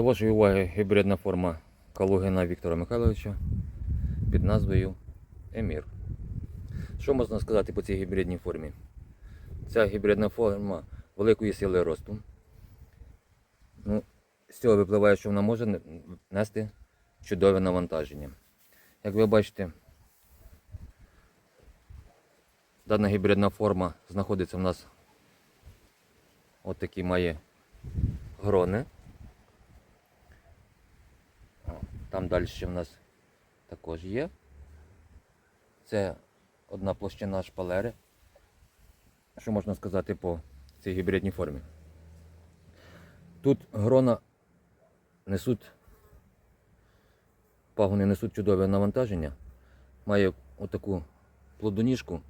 До вашої уваги гібридна форма Калугина Віктора Михайловича під назвою Емір. Що можна сказати по цій гібридній формі? Ця гібридна форма великої сили росту. Ну, з цього випливає, що вона може нести чудове навантаження. Як ви бачите, дана гібридна форма знаходиться в нас от має грони. О, Там далі в нас також є. Це одна площина шпалери. Що можна сказати по цій гібридній формі? Тут грона несуть, пагони несуть чудове навантаження. Має отаку плодоніжку,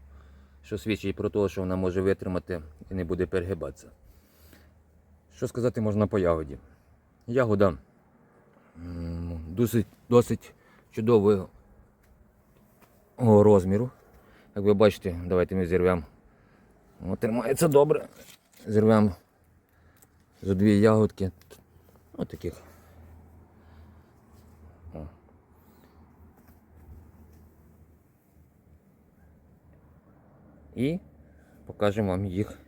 що свідчить про те, що вона може витримати і не буде перегибатися. Що сказати можна по ягоді? Ягода досить, досить чудового розміру. Як ви бачите, давайте ми зірвемо. Тримається добре. Зірвемо за дві ягодки. Ось таких. І покажемо вам їх.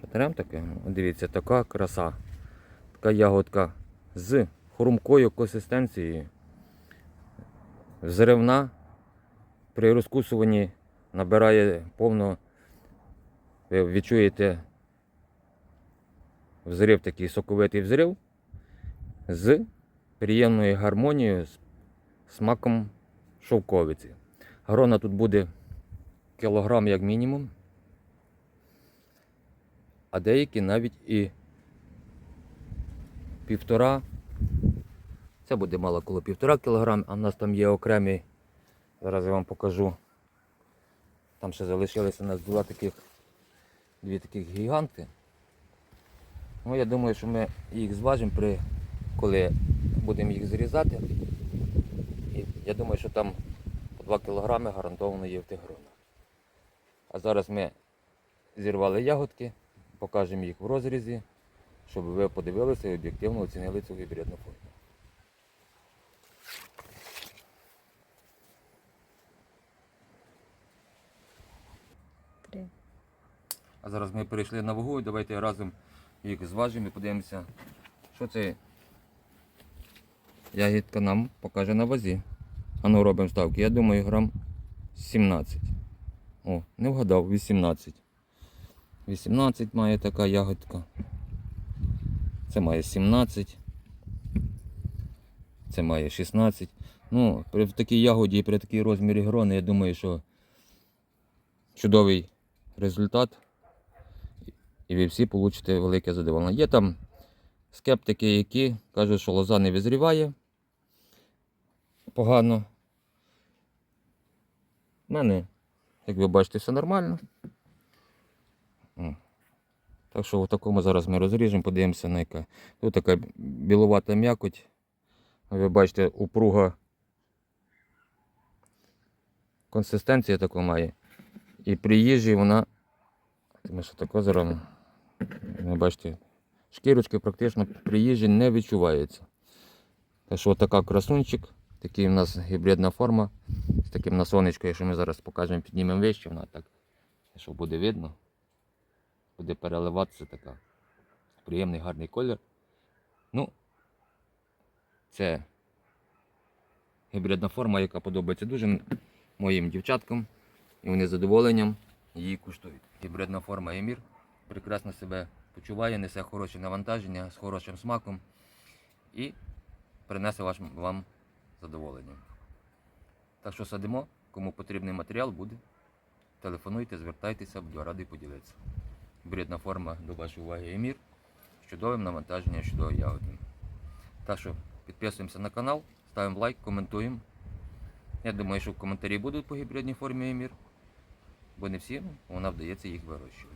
Протеремо таке. Дивіться, така краса. Така ягодка з хрумкою консистенцією. Взривна. При розкусуванні набирає повно. Ви відчуєте взрив такий соковитий взрив з приємною гармонією, з смаком шовковиці. Грона тут буде кілограм як мінімум, а деякі навіть і півтора. Це буде мало коло півтора кілограм, а в нас там є окремі, зараз я вам покажу. Там ще залишилися у нас два таких, дві таких гіганти. Ну, я думаю, що ми їх зважимо, при, коли будемо їх зрізати. І я думаю, що там по 2 кілограми гарантовано є в тих гронах. А зараз ми зірвали ягодки, покажемо їх в розрізі, щоб ви подивилися і об'єктивно оцінили цю гібридну форму. А зараз ми перейшли на вагу давайте разом їх зважимо і подивимося, що це ягідка нам покаже на вазі. А ну робимо ставки. Я думаю, грам 17. О, не вгадав, 18. 18 має така ягодка. Це має 17. Це має 16. Ну, при такій ягоді і при такій розмірі грони, я думаю, що чудовий результат і ви всі получите велике задоволення. Є там скептики, які кажуть, що лоза не визріває погано. У мене, як ви бачите, все нормально. Так що в такому зараз ми розріжемо, подивимося на яка. Тут така білувата м'якоть. Ви бачите, упруга консистенція таку має. І при їжі вона. Ми що таке зробимо? Ви бачите, шкірочки практично при їжі не відчувається. Так що така красунчик, такий у нас гібридна форма з таким насонечкою, якщо ми зараз покажемо, піднімемо вище, вона так, що буде видно, буде переливатися така. Приємний гарний колір. Ну, це гібридна форма, яка подобається дуже моїм дівчаткам. І вони з задоволенням її куштують. Гібридна форма Емір прекрасно себе почуває, несе хороше навантаження з хорошим смаком і принесе вам задоволення. Так що садимо, кому потрібний матеріал буде. Телефонуйте, звертайтеся, буду радий поділитися. Гібридна форма до вашої уваги Емір з чудовим навантаженням, чудовою ягодою. Так що підписуємося на канал, ставимо лайк, коментуємо. Я думаю, що коментарі будуть по гібридній формі Емір, бо не всім вона вдається їх вирощувати.